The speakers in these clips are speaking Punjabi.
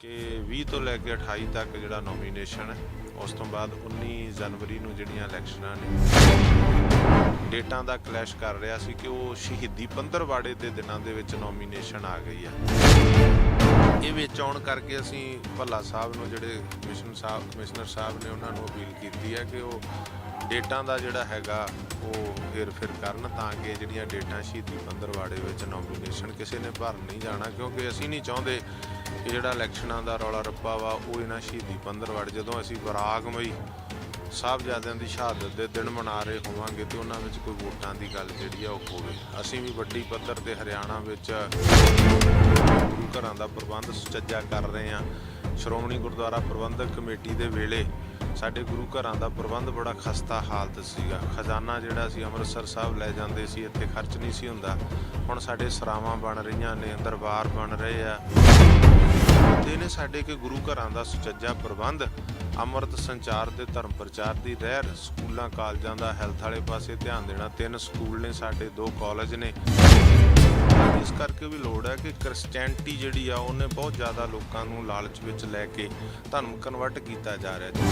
ਕਿ 20 ਤੋਂ ਲੈ ਕੇ 28 ਤੱਕ ਜਿਹੜਾ ਨੋਮੀਨੇਸ਼ਨ ਹੈ, ਉਸ ਤੋਂ ਬਾਅਦ 19 ਜਨਵਰੀ ਨੂੰ ਜਿਹੜੀਆਂ ਇਲੈਕਸ਼ਨਾਂ ਨੇ, ਡੇਟਾਂ ਦਾ ਕਲੈਸ਼ ਕਰ ਰਿਹਾ ਸੀ ਕਿ ਉਹ ਸ਼ਹੀਦੀ ਪੰਦਰਵਾੜੇ ਦੇ ਦਿਨਾਂ ਦੇ ਵਿੱਚ ਨੋਮੀਨੇਸ਼ਨ ਆ ਗਈ ਹੈ। ਇਹ ਵਿੱਚ ਆਉਣ ਕਰਕੇ ਅਸੀਂ ਭੱਲਾ ਸਾਹਿਬ ਨੂੰ, ਜਿਹੜੇ ਕਮਿਸ਼ਨ ਸਾਹਿਬ, ਕਮਿਸ਼ਨਰ ਸਾਹਿਬ ਨੇ ਉਹਨਾਂ ਨੂੰ ਅਪੀਲ ਕੀਤੀ ਹੈ ਕਿ ਉਹ ਡੇਟਾਂ ਦਾ ਜਿਹੜਾ ਹੈਗਾ, ਉਹ ਫਿਰ ਫਿਰ ਕਰਨ ਤਾਂ ਕਿ ਜਿਹੜੀਆਂ ਡੇਟਾਂ ਸ਼ਹੀਦੀ ਪੰਦਰਵਾੜੇ ਵਿੱਚ ਨੋਮੀਨੇਸ਼ਨ ਕਿਸੇ ਨੇ ਭਰਨ ਨਹੀਂ ਜਾਣਾ, ਕਿਉਂਕਿ ਅਸੀਂ ਨਹੀਂ ਚਾਹੁੰਦੇ ਕਿ ਜਿਹੜਾ ਇਲੈਕਸ਼ਨਾਂ ਦਾ ਰੌਲਾ ਰੱਪਾ ਵਾ, ਉਹ ਇਹਨਾਂ ਸ਼ਹੀਦੀ ਪੰਦਰਵਾੜੇ ਜਦੋਂ ਅਸੀਂ ਵਿਰਾਗਮਈ ਸਾਹਿਬਜ਼ਾਦਿਆਂ ਦੀ ਸ਼ਹਾਦਤ ਦੇ ਦਿਨ ਮਨਾ ਰਹੇ ਹੋਵਾਂਗੇ ਤੇ ਉਹਨਾਂ ਵਿੱਚ ਕੋਈ ਵੋਟਾਂ ਦੀ ਗੱਲ ਜਿਹੜੀ ਆ ਉਹ ਹੋਵੇ। ਅਸੀਂ ਵੀ ਵੱਡੀ ਪੱਧਰ ਤੇ ਹਰਿਆਣਾ ਵਿੱਚ ਗੁਰੂ ਘਰਾਂ ਦਾ ਪ੍ਰਬੰਧ ਸੁਚੱਜਾ ਕਰ ਰਹੇ ਹਾਂ। ਸ਼੍ਰੋਮਣੀ ਗੁਰਦੁਆਰਾ ਪ੍ਰਬੰਧਕ ਕਮੇਟੀ ਦੇ ਵੇਲੇ ਸਾਡੇ ਗੁਰੂ ਘਰਾਂ ਦਾ ਪ੍ਰਬੰਧ ਬੜਾ ਖਸਤਾ ਹਾਲਤ ਸੀਗਾ। ਖਜ਼ਾਨਾ ਜਿਹੜਾ ਸੀ ਅੰਮ੍ਰਿਤਸਰ ਸਾਹਿਬ ਲੈ ਜਾਂਦੇ ਸੀ, ਇੱਥੇ ਖਰਚ ਨਹੀਂ ਸੀ ਹੁੰਦਾ। ਹੁਣ ਸਾਡੇ ਸਰਾਵਾਂ ਬਣ ਰਹੀਆਂ ਨੇ, ਦਰਬਾਰ ਬਣ ਰਹੇ ਆ। ਤੇ ਨੇ ਸਾਡੇ ਕਿ ਗੁਰੂ ਘਰਾਂ ਦਾ ਸੁਚੱਜਾ ਪ੍ਰਬੰਧ, ਅੰਮ੍ਰਿਤ ਸੰਚਾਰ ਤੇ ਧਰਮ ਪ੍ਰਚਾਰ ਦੀ ਰਹਿਰ, ਸਕੂਲਾਂ, ਕਾਲਜਾਂ ਦਾ ਹੈਲਥ ਵਾਲੇ ਪਾਸੇ ਧਿਆਨ ਦੇਣਾ। ਤਿੰਨ ਸਕੂਲ ਨੇ ਸਾਡੇ, ਦੋ ਕਾਲਜ ਨੇ। ਇਸ ਕਰਕੇ ਵੀ ਲੋੜ ਹੈ ਕਿ ਕ੍ਰਿਸਚੀਅਨਟੀ ਜਿਹੜੀ ਆ, ਉਹਨੇ ਬਹੁਤ ਜ਼ਿਆਦਾ ਲੋਕਾਂ ਨੂੰ ਲਾਲਚ ਵਿੱਚ ਲੈ ਕੇ ਧਰਮ ਕਨਵਰਟ ਕੀਤਾ ਜਾ ਰਿਹਾ ਜੀ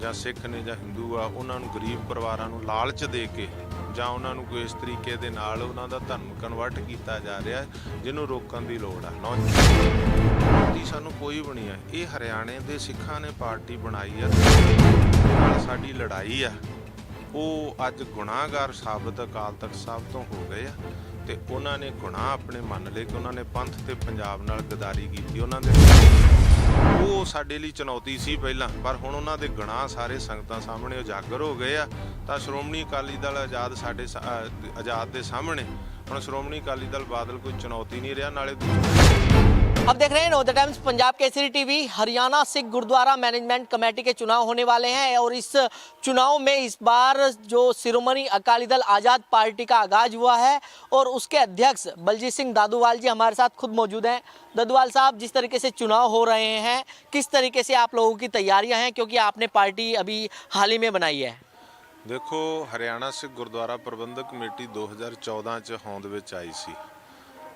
ਜਾਂ ਸਿੱਖ ਨੇ ਜਾਂ ਹਿੰਦੂ ਆ, ਉਹਨਾਂ ਨੂੰ ਗਰੀਬ ਪਰਿਵਾਰਾਂ ਨੂੰ ਲਾਲਚ ਦੇ ਕੇ ਜਾਂ ਉਹਨਾਂ ਨੂੰ ਕੋਈ ਇਸ ਤਰੀਕੇ ਦੇ ਨਾਲ ਉਹਨਾਂ ਦਾ ਧਰਮ ਕਨਵਰਟ ਕੀਤਾ ਜਾ ਰਿਹਾ ਜਿਹਨੂੰ ਰੋਕਣ ਦੀ ਲੋੜ ਆ। ਨੌਜਵਾਨ ਸਾਨੂੰ ਕੋਈ ਬਣੀ ਆ। ਇਹ ਹਰਿਆਣੇ ਦੇ ਸਿੱਖਾਂ ਨੇ ਪਾਰਟੀ ਬਣਾਈ ਆ ਨਾਲ ਸਾਡੀ ਲੜਾਈ ਆ। ਉਹ ਅੱਜ ਗੁਨਾਹਗਾਰ ਸਾਬਤ ਅਕਾਲ ਤਖਤ ਸਾਹਿਬ ਤੋਂ ਹੋ ਗਏ ਆ ਤੇ ਉਹਨਾਂ ਨੇ ਗੁਨਾਹ ਆਪਣੇ ਮੰਨ ਲਏ ਕਿ ਉਹਨਾਂ ਨੇ ਪੰਥ ਤੇ ਪੰਜਾਬ ਨਾਲ ਗਦਾਰੀ ਕੀਤੀ ਉਹਨਾਂ ਦੇ ਉਹ ਸਾਡੇ ਲਈ ਚੁਣੌਤੀ ਸੀ ਪਹਿਲਾਂ, ਪਰ ਹੁਣ ਉਹਨਾਂ ਦੇ ਗੁਨਾਹ ਸਾਰੇ ਸੰਗਤਾਂ ਸਾਹਮਣੇ ਉਜਾਗਰ ਹੋ ਗਏ ਆ। ਤਾਂ ਸ਼੍ਰੋਮਣੀ ਅਕਾਲੀ ਦਲ ਆਜ਼ਾਦ ਸਾਡੇ ਆਜ਼ਾਦ ਦੇ ਸਾਹਮਣੇ, ਹੁਣ ਸ਼੍ਰੋਮਣੀ ਅਕਾਲੀ ਦਲ ਬਾਦਲ ਕੋਈ ਚੁਣੌਤੀ ਨਹੀਂ ਰਿਹਾ, ਨਾਲੇ अब देख रहे हैं know the Times Punjab Kesari TV Haryana Sikh gurdwara management committee के चुनाव होने वाले हैं और इस चुनाव में इस बार जो शिरोमणि अकाली दल आज़ाद पार्टी का आगाज हुआ है और उसके अध्यक्ष बलजीत सिंह दादूवाल जी हमारे साथ खुद मौजूद हैं दादूवाल साहब जिस तरीके से चुनाव हो रहे हैं किस तरीके से आप लोगों की तैयारियां हैं क्योंकि आपने पार्टी अभी हाल ही में बनाई है ਦੇਖੋ ਹਰਿਆਣਾ ਸਿੱਖ ਗੁਰਦੁਆਰਾ ਪ੍ਰਬੰਧਕ ਕਮੇਟੀ 2014 ਚ ਹੋਂਦ ਵਿੱਚ ਆਈ ਸੀ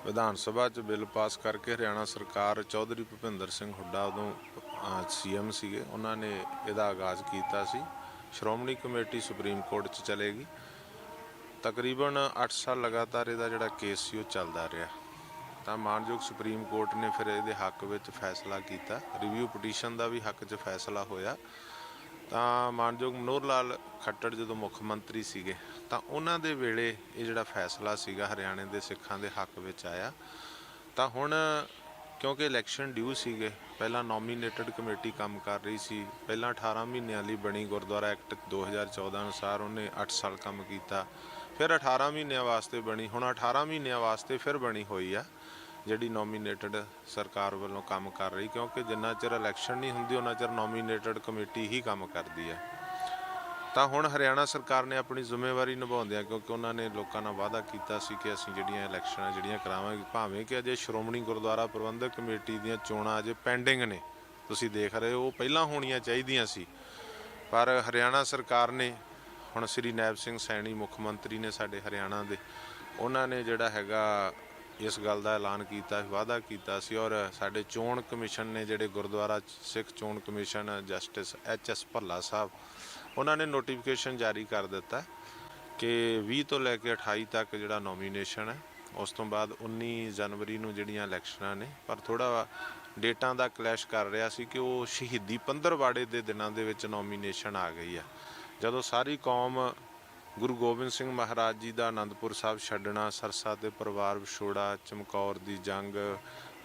ਵਿਧਾਨ ਸਭਾ ਚ ਬਿੱਲ ਪਾਸ ਕਰਕੇ ਹਰਿਆਣਾ ਸਰਕਾਰ ਚੌਧਰੀ ਭੁਪਿੰਦਰ ਸਿੰਘ ਹੁੱਡਾ ਉਦੋਂ ਸੀਐਮ ਸੀਗੇ। ਉਹਨਾਂ ਨੇ ਇਹਦਾ ਆਗਾਜ਼ ਕੀਤਾ ਸੀ। ਸ਼੍ਰੋਮਣੀ ਕਮੇਟੀ ਸੁਪਰੀਮ ਕੋਰਟ ਚ ਚਲੇਗੀ। ਤਕਰੀਬਨ 8 ਸਾਲ ਲਗਾਤਾਰ ਇਹਦਾ ਜਿਹੜਾ ਕੇਸ ਸੀ, ਉਹ ਚੱਲਦਾ ਰਿਹਾ। ਤਾਂ ਮਾਨਯੋਗ ਸੁਪਰੀਮ ਕੋਰਟ ਨੇ ਫਿਰ ਇਹਦੇ ਹੱਕ ਵਿੱਚ ਫੈਸਲਾ ਕੀਤਾ। ਰਿਵਿਊ ਪਟੀਸ਼ਨ ਦਾ ਵੀ ਹੱਕ 'ਚ ਫੈਸਲਾ ਹੋਇਆ। ਤਾਂ ਮਾਨਯੋਗ ਮਨੋਹਰ ਲਾਲ ਖੱਟੜ ਜਦੋਂ ਮੁੱਖ ਮੰਤਰੀ ਸੀਗੇ, ਤਾਂ ਉਹਨਾਂ ਦੇ ਵੇਲੇ ਇਹ ਜਿਹੜਾ ਫੈਸਲਾ ਸੀਗਾ ਹਰਿਆਣੇ ਦੇ ਸਿੱਖਾਂ ਦੇ ਹੱਕ ਵਿੱਚ ਆਇਆ। ਤਾਂ ਹੁਣ ਕਿਉਂਕਿ ਇਲੈਕਸ਼ਨ ਡਿਊ ਸੀਗੇ, ਪਹਿਲਾਂ ਨੋਮੀਨੇਟਡ ਕਮੇਟੀ ਕੰਮ ਕਰ ਰਹੀ ਸੀ, ਪਹਿਲਾਂ 18 ਮਹੀਨਿਆਂ ਲਈ ਬਣੀ ਗੁਰਦੁਆਰਾ ਐਕਟ 2014 ਅਨੁਸਾਰ ਉਹਨੇ 8 ਸਾਲ ਕੰਮ ਕੀਤਾ, ਫਿਰ 18 ਮਹੀਨਿਆਂ ਵਾਸਤੇ ਬਣੀ, ਹੁਣ 18 ਮਹੀਨਿਆਂ ਵਾਸਤੇ ਫਿਰ ਬਣੀ ਹੋਈ ਆ। ਜਿਹੜੀ ਨੋਮੀਨੇਟਡ ਸਰਕਾਰ ਵੱਲੋਂ ਕੰਮ ਕਰ ਰਹੀ, ਕਿਉਂਕਿ ਜਿੰਨਾ ਚਿਰ ਇਲੈਕਸ਼ਨ ਨਹੀਂ ਹੁੰਦੀ, ਉਹਨਾਂ ਚਿਰ ਨੋਮੀਨੇਟਡ ਕਮੇਟੀ ਹੀ ਕੰਮ ਕਰਦੀ ਹੈ ਤਾਂ ਹੁਣ ਹਰਿਆਣਾ ਸਰਕਾਰ ਨੇ ਆਪਣੀ ਜ਼ਿੰਮੇਵਾਰੀ ਨਿਭਾਉਂਦਿਆਂ, ਕਿਉਂਕਿ ਉਹਨਾਂ ਨੇ ਲੋਕਾਂ ਨਾਲ ਵਾਅਦਾ ਕੀਤਾ ਸੀ ਕਿ ਅਸੀਂ ਜਿਹੜੀਆਂ ਇਲੈਕਸ਼ਨਾਂ ਜਿਹੜੀਆਂ ਕਰਾਵਾਂਗੇ, ਭਾਵੇਂ ਕਿ ਅਜੇ ਸ਼੍ਰੋਮਣੀ ਗੁਰਦੁਆਰਾ ਪ੍ਰਬੰਧਕ ਕਮੇਟੀ ਦੀਆਂ ਚੋਣਾਂ ਅਜੇ ਪੈਂਡਿੰਗ ਨੇ, ਤੁਸੀਂ ਦੇਖ ਰਹੇ ਹੋ, ਉਹ ਪਹਿਲਾਂ ਹੋਣੀਆਂ ਚਾਹੀਦੀਆਂ ਸੀ। ਪਰ ਹਰਿਆਣਾ ਸਰਕਾਰ ਨੇ, ਹੁਣ ਸ੍ਰੀ ਨੈਬ ਸਿੰਘ ਸੈਣੀ ਮੁੱਖ ਮੰਤਰੀ ਨੇ ਸਾਡੇ ਹਰਿਆਣਾ ਦੇ, ਉਹਨਾਂ ਨੇ ਜਿਹੜਾ ਹੈਗਾ ਇਸ ਗੱਲ ਦਾ ਐਲਾਨ ਕੀਤਾ, ਵਾਅਦਾ ਕੀਤਾ ਸੀ ਔਰ ਸਾਡੇ ਚੋਣ ਕਮਿਸ਼ਨ ਨੇ ਜਿਹੜੇ ਗੁਰਦੁਆਰਾ ਸਿੱਖ ਚੋਣ commission justice H S Bhalla Sahib, ਉਹਨਾਂ ਨੇ ਨੋਟੀਫਿਕੇਸ਼ਨ ਜਾਰੀ ਕਰ ਦਿੱਤਾ ਕਿ 20 ਤੋਂ ਲੈ ਕੇ 28 ਤੱਕ ਜਿਹੜਾ ਨੋਮੀਨੇਸ਼ਨ ਹੈ, ਉਸ ਤੋਂ ਬਾਅਦ 19 ਜਨਵਰੀ ਨੂੰ ਜਿਹੜੀਆਂ ਇਲੈਕਸ਼ਨਾਂ ਨੇ, ਪਰ ਥੋੜਾ ਡੇਟਾਂ ਦਾ ਕਲੈਸ਼ ਕਰ ਰਿਹਾ ਸੀ ਕਿ ਉਹ ਸ਼ਹੀਦੀ ਪੰਦਰਵਾੜੇ ਦੇ ਦਿਨਾਂ ਦੇ ਵਿੱਚ ਨੋਮੀਨੇਸ਼ਨ ਆ ਗਈ ਆ। ਜਦੋਂ ਸਾਰੀ ਕੌਮ ਗੁਰੂ ਗੋਬਿੰਦ ਸਿੰਘ ਮਹਾਰਾਜ ਜੀ ਦਾ ਆਨੰਦਪੁਰ ਸਾਹਿਬ ਛੱਡਣਾ, ਸਰਸਾ ਤੇ ਪਰਿਵਾਰ ਵਿਛੋੜਾ, ਚਮਕੌਰ ਦੀ ਜੰਗ,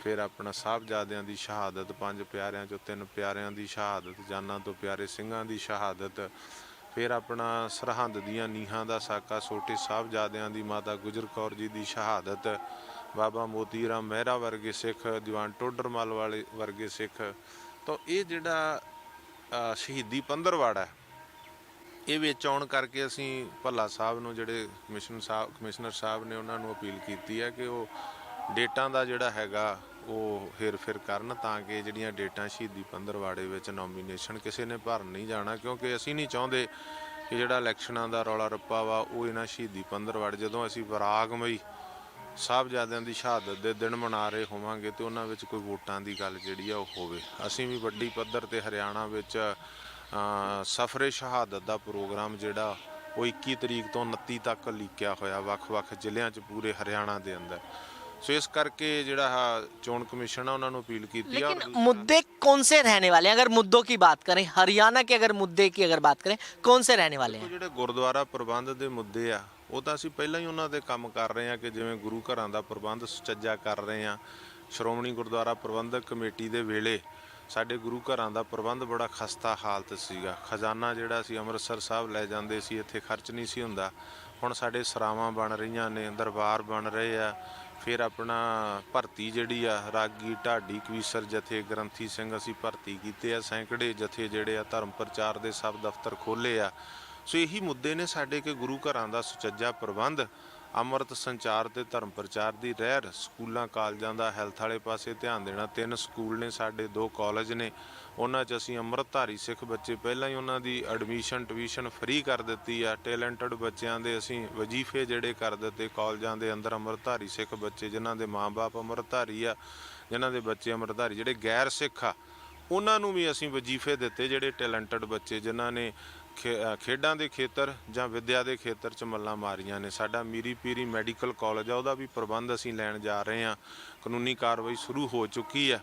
ਫਿਰ ਆਪਣਾ ਸਾਹਿਬਜ਼ਾਦਿਆਂ ਦੀ ਸ਼ਹਾਦਤ, ਪੰਜ ਪਿਆਰਿਆਂ ਚੋਂ ਤਿੰਨ ਪਿਆਰਿਆਂ ਦੀ ਸ਼ਹਾਦਤ, ਜਾਨਾਂ ਤੋਂ ਪਿਆਰੇ ਸਿੰਘਾਂ ਦੀ ਸ਼ਹਾਦਤ, ਫਿਰ ਆਪਣਾ ਸਰਹੰਦ ਦੀਆਂ ਨੀਹਾਂ ਦਾ ਸਾਕਾ, ਛੋਟੇ ਸਾਹਿਬਜ਼ਾਦਿਆਂ ਦੀ ਮਾਤਾ ਗੁਜਰ ਕੌਰ ਜੀ ਦੀ ਸ਼ਹਾਦਤ, ਬਾਬਾ ਮੋਤੀ ਰਾਮ ਮਹਿਰਾ ਵਰਗੇ ਸਿੱਖ, ਦੀਵਾਨ ਟੋਡਰਮਲ ਵਾਲੇ ਵਰਗੇ ਸਿੱਖ। ਤਾਂ ਇਹ ਜਿਹੜਾ ਸ਼ਹੀਦੀ ਪੰਦਰਵਾੜਾ ਹੈ ਇਹ ਵਿੱਚ ਆਉਣ ਕਰਕੇ ਅਸੀਂ ਭੱਲਾ ਸਾਹਿਬ ਨੂੰ ਜਿਹੜੇ ਕਮਿਸ਼ਨ ਸਾਹਿਬ, ਕਮਿਸ਼ਨਰ ਸਾਹਿਬ ਨੇ ਉਹਨਾਂ ਨੂੰ ਅਪੀਲ ਕੀਤੀ ਹੈ ਕਿ ਉਹ ਡੇਟਾਂ ਦਾ ਜਿਹੜਾ ਹੈਗਾ ਉਹ ਹੇਰ ਫੇਰ ਕਰਨ ਤਾਂ ਕਿ ਜਿਹੜੀਆਂ ਡੇਟਾਂ ਸ਼ਹੀਦੀ ਪੰਦਰਵਾੜੇ ਵਿੱਚ ਨੋਮੀਨੇਸ਼ਨ ਕਿਸੇ ਨੇ ਭਰਨ ਨਹੀਂ ਜਾਣਾ, ਕਿਉਂਕਿ ਅਸੀਂ ਨਹੀਂ ਚਾਹੁੰਦੇ ਕਿ ਜਿਹੜਾ ਇਲੈਕਸ਼ਨਾਂ ਦਾ ਰੌਲਾ ਰੱਪਾ ਵਾ ਉਹ ਇਹਨਾਂ ਸ਼ਹੀਦੀ ਪੰਦਰਵਾੜੇ, ਜਦੋਂ ਅਸੀਂ ਵਿਰਾਗਮਈ ਸਾਹਿਬਜ਼ਾਦਿਆਂ ਦੀ ਸ਼ਹਾਦਤ ਦੇ ਦਿਨ ਮਨਾ ਰਹੇ ਹੋਵਾਂਗੇ ਤੇ ਉਹਨਾਂ ਵਿੱਚ ਕੋਈ ਵੋਟਾਂ ਦੀ ਗੱਲ ਜਿਹੜੀ ਆ ਉਹ ਹੋਵੇ। ਅਸੀਂ ਵੀ ਵੱਡੀ ਪੱਧਰ ਤੇ ਹਰਿਆਣਾ ਵਿੱਚ ਸਫਰੇ ਸ਼ਹਾਦਤ ਦਾ ਪ੍ਰੋਗਰਾਮ ਜਿਹੜਾ ਉਹ 21 ਤਰੀਕ ਤੋਂ 29 ਤੱਕ ਲੀਕਿਆ ਹੋਇਆ ਵੱਖ-ਵੱਖ ਜ਼ਿਲ੍ਹਿਆਂ 'ਚ ਪੂਰੇ ਹਰਿਆਣਾ ਦੇ ਅੰਦਰ ਸੋ ਇਸ ਕਰਕੇ ਜਿਹੜਾ ਆਹ ਚੋਣ ਕਮਿਸ਼ਨ ਆ ਉਹਨਾਂ ਨੂੰ ਅਪੀਲ ਕੀਤੀ ਆ ਔਰ लेकिन मुद्दे कौन से रहने वाले हैं अगर मुद्दों की बात करें हरियाणा के अगर मुद्दे की अगर बात करें कौन से रहने वाले ਉਹ हैं ਜਿਹੜੇ ਗੁਰਦੁਆਰਾ ਪ੍ਰਬੰਧ ਦੇ ਮੁੱਦੇ ਆ ਉਹ ਤਾਂ ਅਸੀਂ ਪਹਿਲਾਂ ਹੀ ਉਹਨਾਂ ਦੇ ਕੰਮ ਕਰ ਰਹੇ ਆ ਕਿ ਜਿਵੇਂ ਗੁਰੂ ਘਰਾਂ ਦਾ ਪ੍ਰਬੰਧ ਸੁਚੱਜਾ ਕਰ ਰਹੇ ਆ ਸ਼੍ਰੋਮਣੀ ਗੁਰਦੁਆਰਾ ਪ੍ਰਬੰਧਕ ਕਮੇਟੀ ਦੇ ਵੇਲੇ ਸਾਡੇ ਗੁਰੂ ਘਰਾਂ ਦਾ ਪ੍ਰਬੰਧ ਬੜਾ ਖਸਤਾ ਹਾਲਤ ਸੀਗਾ। ਖਜ਼ਾਨਾ ਜਿਹੜਾ ਸੀ ਅੰਮ੍ਰਿਤਸਰ ਸਾਹਿਬ ਲੈ ਜਾਂਦੇ ਸੀ, ਇੱਥੇ ਖਰਚ ਨਹੀਂ ਸੀ ਹੁੰਦਾ। ਹੁਣ ਸਾਡੇ ਸਰਾਵਾਂ ਬਣ ਰਹੀਆਂ ਨੇ, ਦਰਬਾਰ ਬਣ ਰਹੇ ਆ। ਫਿਰ ਆਪਣਾ ਭਰਤੀ ਜਿਹੜੀ ਆ, ਰਾਗੀ ਢਾਡੀ ਕਵੀਸਰ ਜਥੇ ਗ੍ਰੰਥੀ ਸਿੰਘ ਅਸੀਂ ਭਰਤੀ ਕੀਤੇ ਆ। ਸੈਂਕੜੇ ਜਥੇ ਜਿਹੜੇ ਆ, ਧਰਮ ਪ੍ਰਚਾਰ ਦੇ ਸਭ ਦਫ਼ਤਰ ਖੋਲੇ ਆ। ਸੋ ਇਹੀ ਮੁੱਦੇ ਨੇ ਸਾਡੇ ਕਿ ਗੁਰੂ ਘਰਾਂ ਦਾ ਸੁਚੱਜਾ ਪ੍ਰਬੰਧ ਅੰਮ੍ਰਿਤ ਸੰਚਾਰ ਤੇ ਧਰਮ ਪ੍ਰਚਾਰ ਦੀ ਰਹਿਰ, ਸਕੂਲਾਂ, ਕਾਲਜਾਂ ਦਾ ਹੈਲਥ ਵਾਲੇ ਪਾਸੇ ਧਿਆਨ ਦੇਣਾ। ਤਿੰਨ ਸਕੂਲ ਨੇ ਸਾਡੇ, ਦੋ ਕਾਲਜ ਨੇ। ਉਹਨਾਂ 'ਚ ਅਸੀਂ ਅੰਮ੍ਰਿਤਧਾਰੀ ਸਿੱਖ ਬੱਚੇ ਪਹਿਲਾਂ ਹੀ ਉਹਨਾਂ ਦੀ ਐਡਮਿਸ਼ਨ ਟਿਊਸ਼ਨ ਫ੍ਰੀ ਕਰ ਦਿੱਤੀ ਆ। ਟੈਲੈਂਟਡ ਬੱਚਿਆਂ ਦੇ ਅਸੀਂ ਵਜ਼ੀਫੇ ਜਿਹੜੇ ਕਰ ਦਿੱਤੇ ਕਾਲਜਾਂ ਦੇ ਅੰਦਰ ਅੰਮ੍ਰਿਤਧਾਰੀ ਸਿੱਖ ਬੱਚੇ, ਜਿਨ੍ਹਾਂ ਦੇ ਮਾਪੇ ਅੰਮ੍ਰਿਤਧਾਰੀ ਆ, ਜਿਨ੍ਹਾਂ ਦੇ ਬੱਚੇ ਅੰਮ੍ਰਿਤਧਾਰੀ ਜਿਹੜੇ ਗੈਰ ਸਿੱਖ ਆ। ਉਹਨਾਂ ਨੂੰ ਵੀ ਅਸੀਂ ਵਜ਼ੀਫੇ ਦਿੱਤੇ ਜਿਹੜੇ ਟੈਲੈਂਟਡ ਬੱਚੇ, ਜਿਨ੍ਹਾਂ ਨੇ ਖੇ- ਅ, ਖੇਡਾਂ ਦੇ ਖੇਤਰ ਜਾਂ ਵਿੱਦਿਆ ਦੇ ਖੇਤਰ 'ਚ ਮੱਲਾਂ ਮਾਰੀਆਂ ਨੇ। ਸਾਡਾ ਮੀਰੀ ਪੀਰੀ ਮੈਡੀਕਲ ਕਾਲਜ ਆ ਉਹਦਾ ਵੀ ਪ੍ਰਬੰਧ ਅਸੀਂ ਲੈਣ ਜਾ ਰਹੇ ਹਾਂ। ਕਾਨੂੰਨੀ ਕਾਰਵਾਈ ਸ਼ੁਰੂ ਹੋ ਚੁੱਕੀ ਆ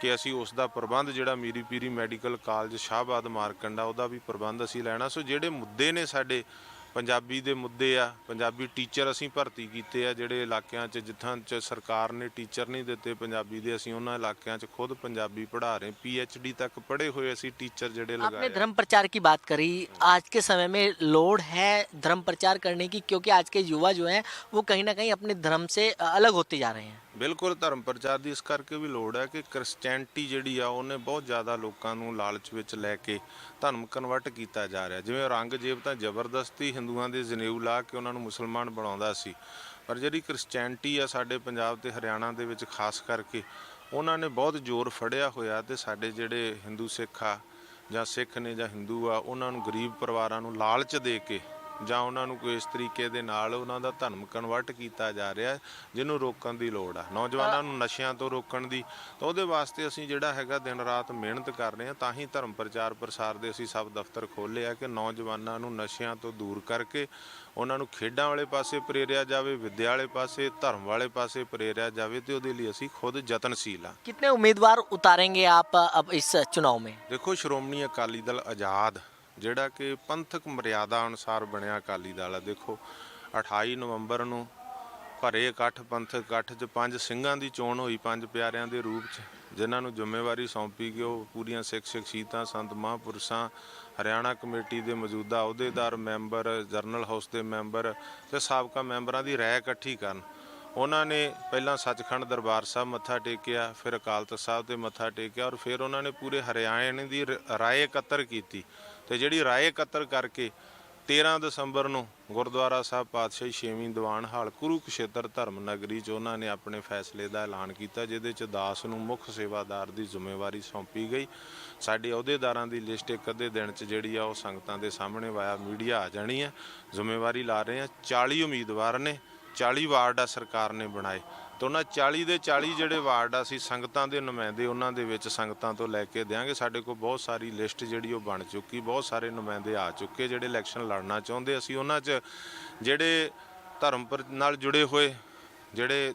ਕਿ ਅਸੀਂ ਉਸ ਦਾ ਪ੍ਰਬੰਧ ਜਿਹੜਾ ਮੀਰੀ ਪੀਰੀ ਮੈਡੀਕਲ ਕਾਲਜ ਸ਼ਾਹਬਾਦ ਮਾਰਕੰਡਾ ਉਹਦਾ ਵੀ ਪ੍ਰਬੰਧ ਅਸੀਂ ਲੈਣਾ। ਸੋ ਜਿਹੜੇ ਮੁੱਦੇ ਨੇ ਸਾਡੇ ਪੰਜਾਬੀ ਦੇ ਮੁੱਦੇ ਆ ਪੰਜਾਬੀ ਟੀਚਰ ਅਸੀਂ ਭਰਤੀ ਕੀਤੇ ਆ ਜਿਹੜੇ ਇਲਾਕਿਆਂ 'ਚ ਜਿੱਥਾਂ 'ਚ ਸਰਕਾਰ ਨੇ ਟੀਚਰ ਨਹੀਂ ਦਿੱਤੇ ਪੰਜਾਬੀ ਦੇ ਅਸੀਂ ਉਹਨਾਂ ਇਲਾਕਿਆਂ 'ਚ ਖੁਦ ਪੰਜਾਬੀ ਪੜ੍ਹਾ ਰਹੇ ਪੀਐਚਡੀ ਤੱਕ ਪੜ੍ਹੇ ਹੋਏ ਅਸੀਂ ਟੀਚਰ ਜਿਹੜੇ आपने ਲਗਾਏ ਆ। धर्म प्रचार की बात करी आज के समय में लोड है धर्म प्रचार करने की क्योंकि आज के युवा जो हैं वो कहीं ना कहीं अपने धर्म से अलग होते जा रहे हैं ਬਿਲਕੁਲ ਧਰਮ ਪ੍ਰਚਾਰ ਦੀ ਇਸ ਕਰਕੇ ਵੀ ਲੋੜ ਹੈ ਕਿ ਕ੍ਰਿਸਚੀਅਨਟੀ ਜਿਹੜੀ ਆ, ਉਹਨੇ ਬਹੁਤ ਜ਼ਿਆਦਾ ਲੋਕਾਂ ਨੂੰ ਲਾਲਚ ਵਿੱਚ ਲੈ ਕੇ ਧਰਮ ਕਨਵਰਟ ਕੀਤਾ ਜਾ ਰਿਹਾ। ਜਿਵੇਂ ਔਰੰਗਜ਼ੇਬ ਤਾਂ ਜ਼ਬਰਦਸਤੀ ਹਿੰਦੂਆਂ ਦੇ ਜਨੇਊ ਲਾ ਕੇ ਉਹਨਾਂ ਨੂੰ ਮੁਸਲਮਾਨ ਬਣਾਉਂਦਾ ਸੀ। ਪਰ ਜਿਹੜੀ ਕ੍ਰਿਸਚੀਅਨਟੀ ਆ ਸਾਡੇ ਪੰਜਾਬ ਤੇ ਹਰਿਆਣਾ ਦੇ ਵਿੱਚ ਖਾਸ ਕਰਕੇ, ਉਹਨਾਂ ਨੇ ਬਹੁਤ ਜ਼ੋਰ ਫੜਿਆ ਹੋਇਆ ਤੇ ਸਾਡੇ ਜਿਹੜੇ ਹਿੰਦੂ ਸਿੱਖ ਆ ਜਾਂ ਸਿੱਖ ਨੇ ਜਾਂ ਹਿੰਦੂ ਆ, ਉਹਨਾਂ ਨੂੰ ਗਰੀਬ ਪਰਿਵਾਰਾਂ ਨੂੰ ਲਾਲਚ ਦੇ ਕੇ ਜਾਂ ਉਹਨਾਂ ਨੂੰ ਕੋਈ ਇਸ ਤਰੀਕੇ ਦੇ ਨਾਲ ਉਹਨਾਂ ਦਾ ਧਰਮ ਕਨਵਰਟ ਕੀਤਾ ਜਾ ਰਿਹਾ ਹੈ, ਜਿਹਨੂੰ ਰੋਕਣ ਦੀ ਲੋੜ ਆ ਨੌਜਵਾਨਾਂ ਨੂੰ ਨਸ਼ਿਆਂ ਤੋਂ ਰੋਕਣ ਦੀ ਤਾਂ ਉਹਦੇ ਵਾਸਤੇ ਅਸੀਂ ਜਿਹੜਾ ਹੈਗਾ ਦਿਨ ਰਾਤ ਮਿਹਨਤ ਕਰ ਰਹੇ ਹਾਂ ਤਾਂ ਹੀ ਧਰਮ ਪ੍ਰਚਾਰ ਪ੍ਰਸਾਰ ਦੇ ਅਸੀਂ ਸਭ ਦਫ਼ਤਰ ਖੋਲ੍ਹੇ ਆ ਕਿ ਨੌਜਵਾਨਾਂ ਨੂੰ ਨਸ਼ਿਆਂ ਤੋਂ ਦੂਰ ਕਰਕੇ ਉਹਨਾਂ ਨੂੰ ਖੇਡਾਂ ਵਾਲੇ ਪਾਸੇ ਪ੍ਰੇਰਿਆ ਜਾਵੇ ਵਿਦਿਆ ਵਾਲੇ ਪਾਸੇ ਧਰਮ ਵਾਲੇ ਪਾਸੇ ਪ੍ਰੇਰਿਆ ਜਾਵੇ ਤੇ ਉਹਦੇ ਲਈ ਅਸੀਂ ਖੁਦ ਯਤਨਸ਼ੀਲ ਆ कितने उम्मीदवार उतारेंगे आप अब इस चुनाव में ਦੇਖੋ ਸ਼੍ਰੋਮਣੀ ਅਕਾਲੀ ਦਲ ਆਜ਼ਾਦ ਜਿਹੜਾ ਕਿ ਪੰਥਕ ਮਰਿਆਦਾ ਅਨੁਸਾਰ ਬਣਿਆ ਅਕਾਲੀ ਦਲ ਹੈ। ਦੇਖੋ 28 ਨਵੰਬਰ ਨੂੰ ਭਰੇ ਇਕੱਠ, ਪੰਥਕ ਇਕੱਠ 'ਚ ਪੰਜ ਸਿੰਘਾਂ ਦੀ ਚੋਣ ਹੋਈ, ਪੰਜ ਪਿਆਰਿਆਂ ਦੇ ਰੂਪ 'ਚ, ਜਿਨ੍ਹਾਂ ਨੂੰ ਜ਼ਿੰਮੇਵਾਰੀ ਸੌਂਪੀ ਗਈ ਉਹ ਪੂਰੀਆਂ ਸਿੱਖ ਸ਼ਖਸੀਅਤਾਂ, ਸੰਤ ਮਹਾਂਪੁਰਸ਼ਾਂ, ਹਰਿਆਣਾ ਕਮੇਟੀ ਦੇ ਮੌਜੂਦਾ ਅਹੁਦੇਦਾਰ ਮੈਂਬਰ, ਜਰਨਲ ਹਾਊਸ ਦੇ ਮੈਂਬਰ ਤੇ ਸਾਬਕਾ ਮੈਂਬਰਾਂ ਦੀ ਰਾਏ ਇਕੱਠੀ ਕਰਨ। ਉਹਨਾਂ ਨੇ ਪਹਿਲਾਂ ਸੱਚਖੰਡ ਦਰਬਾਰ ਸਾਹਿਬ ਮੱਥਾ ਟੇਕਿਆ, ਫਿਰ ਅਕਾਲ ਤਖਤ ਸਾਹਿਬ ਤੇ ਮੱਥਾ ਟੇਕਿਆ ਔਰ ਫਿਰ ਉਹਨਾਂ ਨੇ ਪੂਰੇ ਹਰਿਆਣੇ ਦੀ ਰ- ਰਾਏ ਇਕੱਤਰ ਕੀਤੀ। ਤੇ ਜਿਹੜੀ ਰਾਏ ਇਕੱਤਰ ਕਰਕੇ 13 ਦਸੰਬਰ ਨੂੰ ਗੁਰਦੁਆਰਾ ਸਾਹਿਬ ਪਾਤਸ਼ਾਹੀ ਛੇਵੀਂ ਦੀਵਾਨ ਹਾਲ ਕੁਰੂਕਸ਼ੇਤਰ ਧਰਮ ਨਗਰੀ 'ਚ ਉਹਨਾਂ ਨੇ ਆਪਣੇ ਫੈਸਲੇ ਦਾ ਐਲਾਨ ਕੀਤਾ, ਜਿਹਦੇ 'ਚ ਦਾਸ ਨੂੰ ਮੁੱਖ ਸੇਵਾਦਾਰ ਦੀ ਜ਼ਿੰਮੇਵਾਰੀ ਸੌਂਪੀ ਗਈ। ਸਾਡੇ ਅਹੁਦੇਦਾਰਾਂ ਦੀ ਲਿਸਟ ਇੱਕ ਅੱਧੇ ਦਿਨ 'ਚ ਜਿਹੜੀ ਆ ਉਹ ਸੰਗਤਾਂ ਦੇ ਸਾਹਮਣੇ ਵਾਇਆ ਮੀਡੀਆ ਆ ਜਾਣੀ ਹੈ ਜ਼ਿੰਮੇਵਾਰੀ ਲਾ ਰਹੇ ਆ। 40 ਉਮੀਦਵਾਰ ਨੇ 40 ਵਾਰਡ ਆ ਸਰਕਾਰ ਨੇ ਬਣਾਏ। ਤੇ ਉਹਨਾਂ 40 ਦੇ 40 ਜਿਹੜੇ ਵਾਰਡ ਆ ਅਸੀਂ ਸੰਗਤਾਂ ਦੇ ਨੁਮਾਇੰਦੇ ਉਹਨਾਂ ਦੇ ਵਿੱਚ ਸੰਗਤਾਂ ਤੋਂ ਲੈ ਕੇ ਦਿਆਂਗੇ। ਸਾਡੇ ਕੋਲ ਬਹੁਤ ਸਾਰੀ ਲਿਸਟ ਜਿਹੜੀ ਉਹ ਬਣ ਚੁੱਕੀ ਬਹੁਤ ਸਾਰੇ ਨੁਮਾਇੰਦੇ ਆ ਚੁੱਕੇ ਜਿਹੜੇ ਇਲੈਕਸ਼ਨ ਲੜਨਾ ਚਾਹੁੰਦੇ। ਅਸੀਂ ਉਹਨਾਂ 'ਚ ਜਿਹੜੇ ਧਰਮ ਨਾਲ ਜੁੜੇ ਹੋਏ ਜਿਹੜੇ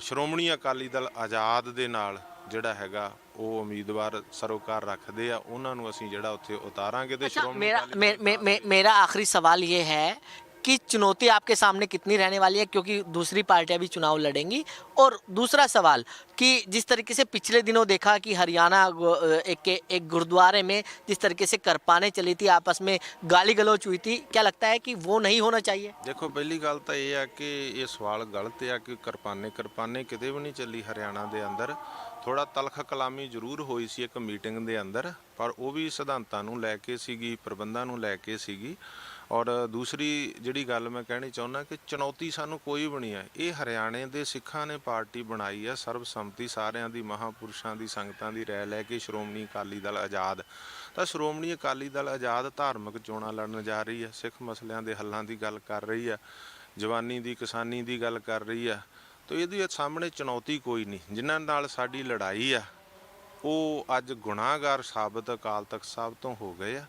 ਸ਼੍ਰੋਮਣੀ ਅਕਾਲੀ ਦਲ ਆਜ਼ਾਦ ਦੇ ਨਾਲ ਜਿਹੜਾ ਹੈਗਾ ਉਹ ਉਮੀਦਵਾਰ ਸਰੋਕਾਰ ਰੱਖਦੇ ਆ ਉਹਨਾਂ ਨੂੰ ਅਸੀਂ ਜਿਹੜਾ ਉੱਥੇ ਉਤਾਰਾਂਗੇ ਤੇ ਸ਼੍ਰੋਮਣੀ ਮੇਰਾ ਮੇਰਾ ਆਖਰੀ ਸਵਾਲ ਇਹ ਹੈ कि चुनौती आपके सामने कितनी रहने वाली है क्योंकि दूसरी पार्टियां भी चुनाव लड़ेंगी और दूसरा सवाल कि जिस तरीके से पिछले दिनों देखा कि हरियाणा गु- एक एक गुरुद्वारे में जिस तरीके से करपाने चली थी आपस में गाली गलौच हुई थी क्या लगता है कि वो नहीं होना चाहिए ਦੇਖੋ ਪਹਿਲੀ ਗੱਲ ਤਾਂ ਇਹ ਆ ਕਿ ਇਹ ਸਵਾਲ ਗਲਤ ਆ ਕਿ ਕਿਰਪਾਨੇ ਕਿਰਪਾਨੇ ਕਿਤੇ ਵੀ ਨਹੀਂ ਚੱਲੀ ਹਰਿਆਣਾ ਦੇ ਅੰਦਰ ਥੋੜਾ ਤਲਖ ਕਲਾਮੀ ਜ਼ਰੂਰ ਹੋਈ ਸੀ ਇੱਕ ਮੀਟਿੰਗ ਦੇ ਅੰਦਰ ਪਰ ਉਹ ਵੀ ਸਿਧਾਂਤਾਂ ਨੂੰ ਲੈ ਕੇ ਸੀਗੀ ਪ੍ਰਬੰਧਾਂ ਨੂੰ ਲੈ ਕੇ ਸੀਗੀ ਔਰ ਦੂਸਰੀ ਜਿਹੜੀ ਗੱਲ ਮੈਂ ਕਹਿਣੀ ਚਾਹੁੰਦਾ ਕਿ ਚੁਣੌਤੀ ਸਾਨੂੰ ਕੋਈ ਵੀ ਨਹੀਂ ਹੈ। ਇਹ ਹਰਿਆਣੇ ਦੇ ਸਿੱਖਾਂ ਨੇ ਪਾਰਟੀ ਬਣਾਈ ਹੈ। ਸਰਬਸੰਮਤੀ ਸਾਰਿਆਂ ਦੀ, ਮਹਾਪੁਰਸ਼ਾਂ ਦੀ, ਸੰਗਤਾਂ ਦੀ ਰਾਏ ਲੈ ਕੇ ਸ਼੍ਰੋਮਣੀ ਅਕਾਲੀ ਦਲ ਆਜ਼ਾਦ। ਤਾਂ ਸ਼੍ਰੋਮਣੀ ਅਕਾਲੀ ਦਲ ਆਜ਼ਾਦ ਧਾਰਮਿਕ ਚੋਣਾਂ ਲੜਨ ਜਾ ਰਹੀ ਹੈ। ਸਿੱਖ ਮਸਲਿਆਂ ਦੇ ਹੱਲਾਂ ਦੀ ਗੱਲ ਕਰ ਰਹੀ ਹੈ। ਜਵਾਨੀ ਦੀ, ਕਿਸਾਨੀ ਦੀ ਗੱਲ ਕਰ ਰਹੀ ਆ ਤਾਂ ਇਹਦੇ ਸਾਹਮਣੇ ਚੁਣੌਤੀ ਕੋਈ ਨਹੀਂ। ਜਿਨ੍ਹਾਂ ਨਾਲ ਸਾਡੀ ਲੜਾਈ ਆ ਉਹ ਅੱਜ ਗੁਨਾਹਗਾਰ ਸਾਬਤ ਅਕਾਲ ਤਖਤ ਸਾਹਿਬ ਤੋਂ ਹੋ ਗਏ ਆ।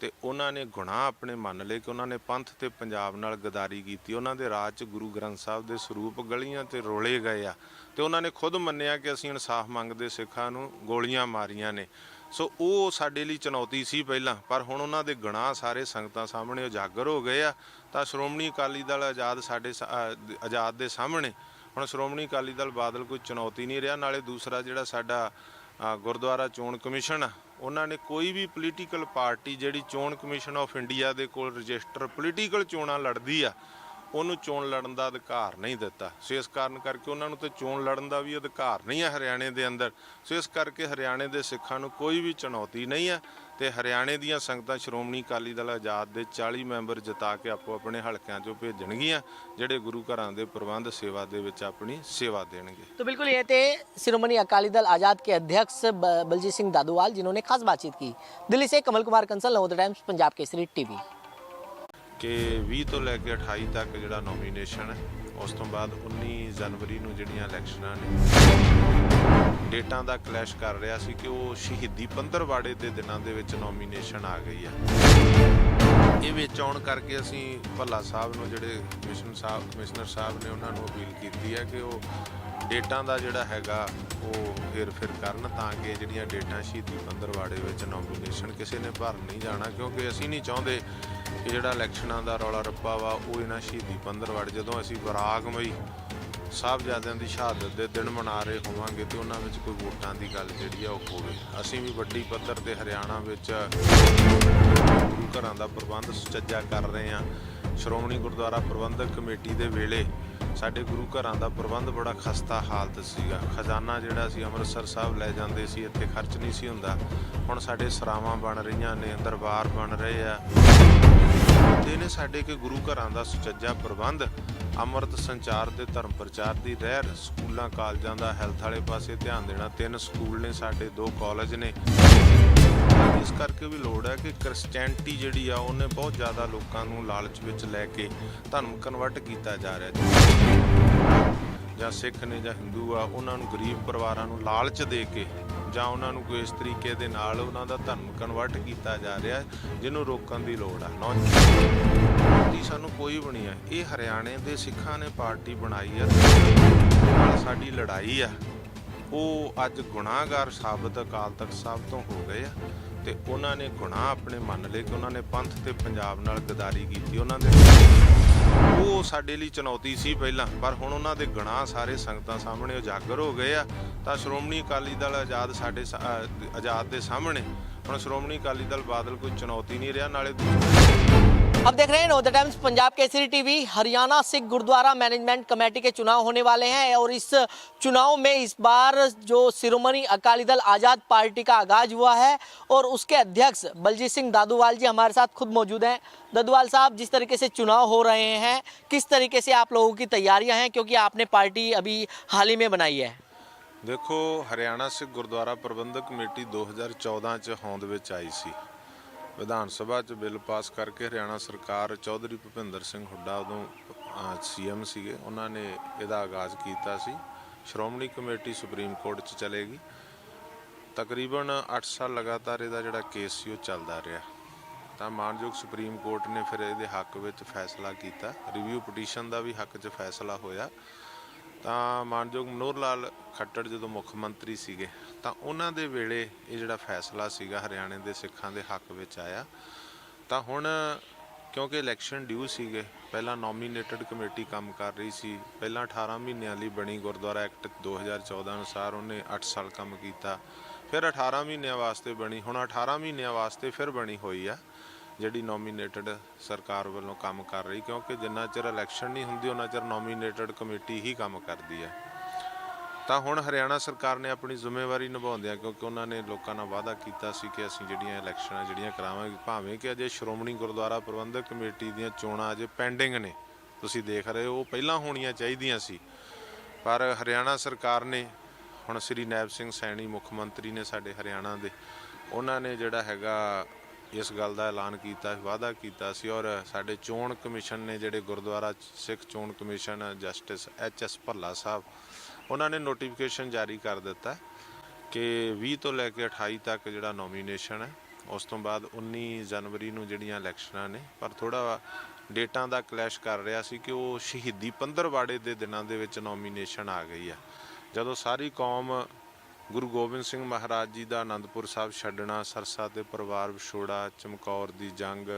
ਤੇ ਉਹਨਾਂ ਨੇ ਗੁਨਾਹ ਆਪਣੇ ਮੰਨ ਲਏ ਕਿ ਉਹਨਾਂ ਨੇ ਪੰਥ ਤੇ ਪੰਜਾਬ ਨਾਲ ਗਦਾਰੀ ਕੀਤੀ। ਉਹਨਾਂ ਦੇ ਰਾਜ 'ਚ ਗੁਰੂ ਗ੍ਰੰਥ ਸਾਹਿਬ ਦੇ ਸਰੂਪ ਗਲੀਆਂ ਤੇ ਰੋਲੇ ਗਏ ਆ। ਤੇ ਉਹਨਾਂ ਨੇ ਖੁਦ ਮੰਨਿਆ ਕਿ ਅਸੀਂ ਇਨਸਾਫ ਮੰਗਦੇ ਸਿੱਖਾਂ ਨੂੰ ਗੋਲੀਆਂ ਮਾਰੀਆਂ ਨੇ। ਸੋ ਉਹ ਸਾਡੇ ਲਈ ਚੁਣੌਤੀ ਸੀ ਪਹਿਲਾਂ, ਪਰ ਹੁਣ ਉਹਨਾਂ ਦੇ ਗੁਨਾਹ ਸਾਰੇ ਸੰਗਤਾਂ ਸਾਹਮਣੇ ਉਜਾਗਰ ਹੋ ਗਏ ਆ। ਤਾਂ ਸ਼੍ਰੋਮਣੀ ਅਕਾਲੀ ਦਲ ਆਜ਼ਾਦ ਸਾਡੇ ਸਾ- ਆਜ਼ਾਦ ਦੇ ਸਾਹਮਣੇ, ਹੁਣ ਸ਼੍ਰੋਮਣੀ ਅਕਾਲੀ ਦਲ ਬਾਦਲ ਕੋਈ ਚੁਣੌਤੀ ਨਹੀਂ ਰਿਹਾ। ਨਾਲੇ ਦੂਸਰਾ ਜਿਹੜਾ ਸਾਡਾ ਗੁਰਦੁਆਰਾ ਚੋਣ ਕਮਿਸ਼ਨ ਆ ਉਹਨਾਂ ਨੇ ਕੋਈ ਵੀ ਪੋਲੀਟੀਕਲ ਪਾਰਟੀ ਜਿਹੜੀ ਚੋਣ ਕਮਿਸ਼ਨ ਆਫ ਇੰਡੀਆ ਦੇ ਕੋਲ ਰਜਿਸਟਰ ਪੋਲੀਟੀਕਲ ਚੋਣਾਂ ਲੜਦੀ ਆ, ਉਹਨੂੰ ਚੋਣ ਲੜਨ ਦਾ ਅਧਿਕਾਰ ਨਹੀਂ ਦਿੱਤਾ। ਸੋ ਇਸ ਕਾਰਨ ਕਰਕੇ ਉਹਨਾਂ ਨੂੰ ਤੇ ਚੋਣ ਲੜਨ ਦਾ ਵੀ ਅਧਿਕਾਰ ਨਹੀਂ ਹੈ ਹਰਿਆਣੇ ਦੇ ਅੰਦਰ। ਸੋ ਇਸ ਕਰਕੇ ਹਰਿਆਣੇ ਦੇ ਸਿੱਖਾਂ ਨੂੰ ਕੋਈ ਵੀ ਚੁਣੌਤੀ ਨਹੀਂ ਹੈ ਤੇ ਹਰਿਆਣੇ ਦੀਆਂ ਸੰਗਤਾਂ ਸ਼੍ਰੋਮਣੀ ਅਕਾਲੀ ਦਲ ਆਜ਼ਾਦ ਦੇ 40 ਮੈਂਬਰ ਜਿਤਾ ਕੇ ਆਪੋ ਆਪਣੇ ਹਲਕਿਆਂ 'ਚੋਂ ਭੇਜਣਗੀਆਂ ਜਿਹੜੇ ਗੁਰੂ ਘਰਾਂ ਦੇ ਪ੍ਰਬੰਧ ਸੇਵਾ ਦੇ ਵਿੱਚ ਆਪਣੀ ਸੇਵਾ ਦੇਣਗੇ तो बिल्कुल ये थे शिरोमणि अकाली दल आजाद के अध्यक्ष ब- बलजीत सिंह दादूवाल जिन्होंने खास बातचीत की दिल्ली से कमल कुमार कंसल नवोदय टाइम्स पंजाब केसरी टीवी ਕਿ 20 ਤੋਂ ਲੈ ਕੇ 28 ਤੱਕ ਜਿਹੜਾ ਨੋਮੀਨੇਸ਼ਨ ਹੈ ਉਸ ਤੋਂ ਬਾਅਦ 19 ਜਨਵਰੀ ਨੂੰ ਜਿਹੜੀਆਂ ਇਲੈਕਸ਼ਨਾਂ ਨੇ ਡੇਟਾਂ ਦਾ ਕਲੈਸ਼ ਕਰ ਰਿਹਾ ਸੀ ਕਿ ਉਹ ਸ਼ਹੀਦੀ ਪੰਦਰਵਾੜੇ ਦੇ ਦਿਨਾਂ ਦੇ ਵਿੱਚ ਨੋਮੀਨੇਸ਼ਨ ਆ ਗਈ ਹੈ। ਇਹ ਵਿੱਚ ਆਉਣ ਕਰਕੇ ਅਸੀਂ ਭੱਲਾ ਸਾਹਿਬ ਨੂੰ, ਜਿਹੜੇ ਕਮਿਸ਼ਨ ਸਾਹਿਬ, ਕਮਿਸ਼ਨਰ ਸਾਹਿਬ ਨੇ ਉਹਨਾਂ ਨੂੰ ਅਪੀਲ ਕੀਤੀ ਹੈ ਕਿ ਉਹ ਡੇਟਾਂ ਦਾ ਜਿਹੜਾ ਹੈਗਾ ਉਹ ਫਿਰ ਫਿਰ ਕਰਨ ਤਾਂ ਕਿ ਜਿਹੜੀਆਂ ਡੇਟਾਂ ਸ਼ਹੀਦੀ ਪੰਦਰਵਾੜੇ ਵਿੱਚ ਨੋਮੀਨੇਸ਼ਨ ਕਿਸੇ ਨੇ ਭਰ ਨਹੀਂ ਜਾਣਾ, ਕਿਉਂਕਿ ਅਸੀਂ ਨਹੀਂ ਚਾਹੁੰਦੇ ਕਿ ਜਿਹੜਾ ਇਲੈਕਸ਼ਨਾਂ ਦਾ ਰੌਲਾ ਰੱਪਾ ਵਾ, ਉਹ ਇਹਨਾਂ ਸ਼ਹੀਦੀ ਪੰਦਰਵਾੜੇ, ਜਦੋਂ ਅਸੀਂ ਬਰਾਗਮਈ ਸਾਹਿਬਜ਼ਾਦਿਆਂ ਦੀ ਸ਼ਹਾਦਤ ਦੇ ਦਿਨ ਮਨਾ ਰਹੇ ਹੋਵਾਂਗੇ ਤੇ ਉਹਨਾਂ ਵਿੱਚ ਕੋਈ ਵੋਟਾਂ ਦੀ ਗੱਲ ਜਿਹੜੀ ਆ ਉਹ ਹੋਵੇ। ਅਸੀਂ ਵੀ ਵੱਡੀ ਪੱਧਰ ਤੇ ਹਰਿਆਣਾ ਵਿੱਚ ਗੁਰੂ ਘਰਾਂ ਦਾ ਪ੍ਰਬੰਧ ਸੁਚੱਜਾ ਕਰ ਰਹੇ ਹਾਂ। ਸ਼੍ਰੋਮਣੀ ਗੁਰਦੁਆਰਾ ਪ੍ਰਬੰਧਕ ਕਮੇਟੀ ਦੇ ਵੇਲੇ ਸਾਡੇ ਗੁਰੂ ਘਰਾਂ ਦਾ ਪ੍ਰਬੰਧ ਬੜਾ ਖਸਤਾ ਹਾਲਤ ਸੀਗਾ। ਖਜ਼ਾਨਾ ਜਿਹੜਾ ਸੀ ਅੰਮ੍ਰਿਤਸਰ ਸਾਹਿਬ ਲੈ ਜਾਂਦੇ ਸੀ, ਇੱਥੇ ਖਰਚ ਨਹੀਂ ਸੀ ਹੁੰਦਾ। ਹੁਣ ਸਾਡੇ ਸਰਾਵਾਂ ਬਣ ਰਹੀਆਂ ਨੇ, ਦਰਬਾਰ ਬਣ ਰਹੇ ਆ। ਤੇ ਨੇ ਸਾਡੇ ਕਿ ਗੁਰੂ ਘਰਾਂ ਦਾ ਸੁਚੱਜਾ ਪ੍ਰਬੰਧ ਅੰਮ੍ਰਿਤ ਸੰਚਾਰ ਦੇ ਧਰਮ ਪ੍ਰਚਾਰ ਦੀ ਰਹਿਰ, ਸਕੂਲਾਂ, ਕਾਲਜਾਂ ਦਾ ਹੈਲਥ ਵਾਲੇ ਪਾਸੇ ਧਿਆਨ ਦੇਣਾ, ਤਿੰਨ ਸਕੂਲ ਨੇ ਸਾਡੇ, ਦੋ ਕਾਲਜ ਨੇ। ਇਸ ਕਰਕੇ ਵੀ ਲੋੜ ਹੈ ਕਿ ਕ੍ਰਿਸਚੀਅਨਟੀ ਜਿਹੜੀ ਆ, ਉਹਨੇ ਬਹੁਤ ਜ਼ਿਆਦਾ ਲੋਕਾਂ ਨੂੰ ਲਾਲਚ ਵਿੱਚ ਲੈ ਕੇ ਧਰਮ ਕਨਵਰਟ ਕੀਤਾ ਜਾ ਰਿਹਾ ਜੀ। ਜਾਂ ਸਿੱਖ ਨੇ ਜਾਂ ਹਿੰਦੂ ਆ, ਉਹਨਾਂ ਨੂੰ ਗਰੀਬ ਪਰਿਵਾਰਾਂ ਨੂੰ ਲਾਲਚ ਦੇ ਕੇ ਜਾਂ ਉਹਨਾਂ ਨੂੰ ਕੋਈ ਇਸ ਤਰੀਕੇ ਦੇ ਨਾਲ ਉਹਨਾਂ ਦਾ ਧਰਮ ਕਨਵਰਟ ਕੀਤਾ ਜਾ ਰਿਹਾ ਜਿਹਨੂੰ ਰੋਕਣ ਦੀ ਲੋੜ ਆ। ਨੌਜਵਾਨ ਸਾਨੂੰ ਕੋਈ ਬਣੀ ਹੈ। ਇਹ ਹਰਿਆਣੇ ਦੇ ਸਿੱਖਾਂ ਨੇ ਪਾਰਟੀ ਬਣਾਈ ਹੈ ਨਾਲ ਸਾਡੀ ਲੜਾਈ ਆ। ਉਹ ਅੱਜ ਗੁਨਾਹਗਾਰ ਸਾਬਤ ਅਕਾਲ ਤਖਤ ਸਾਹਿਬ ਤੋਂ ਹੋ ਗਏ ਆ ਤੇ ਉਹਨਾਂ ਨੇ ਗੁਨਾਹ ਆਪਣੇ ਮੰਨ ਲਏ ਕਿ ਉਹਨਾਂ ਨੇ ਪੰਥ ਤੇ ਪੰਜਾਬ ਨਾਲ ਗਦਾਰੀ ਕੀਤੀ। ਉਹਨਾਂ ਦੇ ਉਹ ਸਾਡੇ ਲਈ ਚੁਣੌਤੀ ਸੀ ਪਹਿਲਾਂ, ਪਰ ਹੁਣ ਉਹਨਾਂ ਦੇ ਗੁਨਾਹ ਸਾਰੇ ਸੰਗਤਾਂ ਸਾਹਮਣੇ ਉਜਾਗਰ ਹੋ ਗਏ ਆ। ਤਾਂ ਸ਼੍ਰੋਮਣੀ ਅਕਾਲੀ ਦਲ ਆਜ਼ਾਦ ਸਾਡੇ ਆਜ਼ਾਦ ਦੇ ਸਾਹਮਣੇ, ਹੁਣ ਸ਼੍ਰੋਮਣੀ ਅਕਾਲੀ ਦਲ ਬਾਦਲ ਕੋਈ ਚੁਣੌਤੀ ਨਹੀਂ ਰਿਹਾ, ਨਾਲੇ अब देख रहे हैं Navodaya Times Punjab Kesari TV Haryana Sikh gurdwara management committee के चुनाव होने वाले हैं और इस चुनाव में इस बार जो शिरोमणि अकाली दल आजाद पार्टी का आगाज हुआ है और उसके अध्यक्ष बलजीत सिंह दादूवाल जी हमारे साथ खुद मौजूद हैं दादूवाल साहब जिस तरीके से चुनाव हो रहे हैं किस तरीके से आप लोगों की तैयारियां हैं क्योंकि आपने पार्टी अभी हाल ही में बनाई है ਦੇਖੋ ਹਰਿਆਣਾ ਸਿੱਖ ਗੁਰਦੁਆਰਾ ਪ੍ਰਬੰਧਕ ਕਮੇਟੀ 2014 ਚ ਹੋਂਦ ਵਿੱਚ ਆਈ ਸੀ ਵਿਧਾਨ ਸਭਾ ਚ ਬਿੱਲ ਪਾਸ ਕਰਕੇ ਹਰਿਆਣਾ ਸਰਕਾਰ ਚੌਧਰੀ ਭੁਪਿੰਦਰ ਸਿੰਘ ਹੁੱਡਾ ਉਦੋਂ ਸੀਐਮ ਸੀਗੇ। ਉਹਨਾਂ ਨੇ ਇਹਦਾ ਆਗਾਜ਼ ਕੀਤਾ ਸੀ। ਸ਼੍ਰੋਮਣੀ ਕਮੇਟੀ ਸੁਪਰੀਮ ਕੋਰਟ ਚ ਚਲੇਗੀ। ਤਕਰੀਬਨ 8 ਸਾਲ ਲਗਾਤਾਰ ਇਹਦਾ ਜਿਹੜਾ ਕੇਸ ਸੀ, ਉਹ ਚੱਲਦਾ ਰਿਹਾ। ਤਾਂ ਮਾਨਯੋਗ ਸੁਪਰੀਮ ਕੋਰਟ ਨੇ ਫਿਰ ਇਹਦੇ ਹੱਕ ਵਿੱਚ ਫੈਸਲਾ ਕੀਤਾ। ਰਿਵਿਊ ਪਟੀਸ਼ਨ ਦਾ ਵੀ ਹੱਕ 'ਚ ਫੈਸਲਾ ਹੋਇਆ। ਤਾਂ ਮਾਨਯੋਗ ਮਨੋਹਰ ਲਾਲ ਖੱਟੜ ਜਦੋਂ ਮੁੱਖ ਮੰਤਰੀ ਸੀਗੇ, ਤਾਂ ਉਹਨਾਂ ਦੇ ਵੇਲੇ ਇਹ ਜਿਹੜਾ ਫੈਸਲਾ ਸੀਗਾ ਹਰਿਆਣੇ ਦੇ ਸਿੱਖਾਂ ਦੇ ਹੱਕ ਵਿੱਚ ਆਇਆ। ਤਾਂ ਹੁਣ ਕਿਉਂਕਿ ਇਲੈਕਸ਼ਨ ਡਿਊ ਸੀਗੇ, ਪਹਿਲਾਂ ਨੋਮੀਨੇਟਡ ਕਮੇਟੀ ਕੰਮ ਕਰ ਰਹੀ ਸੀ, ਪਹਿਲਾਂ 18 ਮਹੀਨਿਆਂ ਲਈ ਬਣੀ ਗੁਰਦੁਆਰਾ ਐਕਟ 2014 ਅਨੁਸਾਰ ਉਹਨੇ 8 ਸਾਲ ਕੰਮ ਕੀਤਾ, ਫਿਰ 18 ਮਹੀਨਿਆਂ ਵਾਸਤੇ ਬਣੀ, ਹੁਣ 18 ਮਹੀਨਿਆਂ ਵਾਸਤੇ ਫਿਰ ਬਣੀ ਹੋਈ ਆ। ਜਿਹੜੀ ਨੋਮੀਨੇਟਡ ਸਰਕਾਰ ਵੱਲੋਂ ਕੰਮ ਕਰ ਰਹੀ, ਕਿਉਂਕਿ ਜਿੰਨਾ ਚਿਰ ਇਲੈਕਸ਼ਨ ਨਹੀਂ ਹੁੰਦੀ, ਉਹਨਾਂ ਚਿਰ ਨੋਮੀਨੇਟਡ ਕਮੇਟੀ ਹੀ ਕੰਮ ਕਰਦੀ ਹੈ। ਤਾਂ ਹੁਣ ਹਰਿਆਣਾ ਸਰਕਾਰ ਨੇ ਆਪਣੀ ਜ਼ਿੰਮੇਵਾਰੀ ਨਿਭਾਉਂਦਿਆਂ, ਕਿਉਂਕਿ ਉਹਨਾਂ ਨੇ ਲੋਕਾਂ ਨਾਲ ਵਾਅਦਾ ਕੀਤਾ ਸੀ ਕਿ ਅਸੀਂ ਜਿਹੜੀਆਂ ਇਲੈਕਸ਼ਨਾਂ ਜਿਹੜੀਆਂ ਕਰਾਵਾਂਗੇ, ਭਾਵੇਂ ਕਿ ਅਜੇ ਸ਼੍ਰੋਮਣੀ ਗੁਰਦੁਆਰਾ ਪ੍ਰਬੰਧਕ ਕਮੇਟੀ ਦੀਆਂ ਚੋਣਾਂ ਅਜੇ ਪੈਂਡਿੰਗ ਨੇ, ਤੁਸੀਂ ਦੇਖ ਰਹੇ ਹੋ, ਉਹ ਪਹਿਲਾਂ ਹੋਣੀਆਂ ਚਾਹੀਦੀਆਂ ਸੀ। ਪਰ ਹਰਿਆਣਾ ਸਰਕਾਰ ਨੇ, ਹੁਣ ਸ੍ਰੀ ਨੈਬ ਸਿੰਘ ਸੈਣੀ ਮੁੱਖ ਮੰਤਰੀ ਨੇ ਸਾਡੇ ਹਰਿਆਣਾ ਦੇ, ਉਹਨਾਂ ਨੇ ਜਿਹੜਾ ਹੈਗਾ ਇਸ ਗੱਲ ਦਾ ਐਲਾਨ ਕੀਤਾ, ਵਾਅਦਾ ਕੀਤਾ ਸੀ ਔਰ ਸਾਡੇ ਚੋਣ ਕਮਿਸ਼ਨ ਨੇ ਜਿਹੜੇ ਗੁਰਦੁਆਰਾ ਸਿੱਖ ਚੋਣ commission justice H S Bhalla Sahib, ਉਹਨਾਂ ਨੇ ਨੋਟੀਫਿਕੇਸ਼ਨ ਜਾਰੀ ਕਰ ਦਿੱਤਾ ਕਿ 20 ਤੋਂ ਲੈ ਕੇ 28 ਤੱਕ ਜਿਹੜਾ ਨੋਮੀਨੇਸ਼ਨ ਹੈ, ਉਸ ਤੋਂ ਬਾਅਦ 19 ਜਨਵਰੀ ਨੂੰ ਜਿਹੜੀਆਂ ਇਲੈਕਸ਼ਨਾਂ ਨੇ, ਪਰ ਥੋੜਾ ਡੇਟਾਂ ਦਾ ਕਲੈਸ਼ ਕਰ ਰਿਹਾ ਸੀ ਕਿ ਉਹ ਸ਼ਹੀਦੀ ਪੰਦਰਵਾੜੇ ਦੇ ਦਿਨਾਂ ਦੇ ਵਿੱਚ ਨੋਮੀਨੇਸ਼ਨ ਆ ਗਈ ਆ। ਜਦੋਂ ਸਾਰੀ ਕੌਮ ਗੁਰੂ ਗੋਬਿੰਦ ਸਿੰਘ ਮਹਾਰਾਜ ਜੀ ਦਾ ਆਨੰਦਪੁਰ ਸਾਹਿਬ ਛੱਡਣਾ, ਸਰਸਾ ਤੇ ਪਰਿਵਾਰ ਵਿਛੋੜਾ, ਚਮਕੌਰ ਦੀ ਜੰਗ,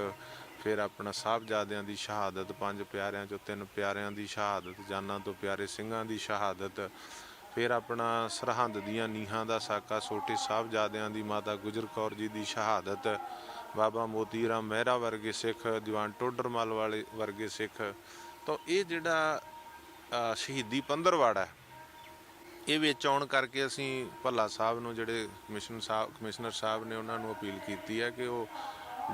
ਫਿਰ ਆਪਣਾ ਸਾਹਿਬਜ਼ਾਦਿਆਂ ਦੀ ਸ਼ਹਾਦਤ, ਪੰਜ ਪਿਆਰਿਆਂ ਚੋਂ ਤਿੰਨ ਪਿਆਰਿਆਂ ਦੀ ਸ਼ਹਾਦਤ, ਜਾਨਾਂ ਤੋਂ ਪਿਆਰੇ ਸਿੰਘਾਂ ਦੀ ਸ਼ਹਾਦਤ, ਫਿਰ ਆਪਣਾ ਸਰਹੰਦ ਦੀਆਂ ਨੀਹਾਂ ਦਾ ਸਾਕਾ, ਛੋਟੇ ਸਾਹਿਬਜ਼ਾਦਿਆਂ ਦੀ ਮਾਤਾ ਗੁਜਰ ਕੌਰ ਜੀ ਦੀ ਸ਼ਹਾਦਤ, ਬਾਬਾ ਮੋਤੀ ਰਾਮ ਮਹਿਰਾ ਵਰਗੇ ਸਿੱਖ, ਦੀਵਾਨ ਟੋਡਰਮਲ ਵਾਲੇ ਵਰਗੇ ਸਿੱਖ। ਤਾਂ ਇਹ ਜਿਹੜਾ ਸ਼ਹੀਦੀ ਪੰਦਰਵਾੜਾ ਹੈ ਇਹ ਵਿੱਚ ਆਉਣ ਕਰਕੇ ਅਸੀਂ ਭੱਲਾ ਸਾਹਿਬ ਨੂੰ ਜਿਹੜੇ ਕਮਿਸ਼ਨ ਸਾਹਿਬ, ਕਮਿਸ਼ਨਰ ਸਾਹਿਬ ਨੇ ਉਹਨਾਂ ਨੂੰ ਅਪੀਲ ਕੀਤੀ ਹੈ ਕਿ ਉਹ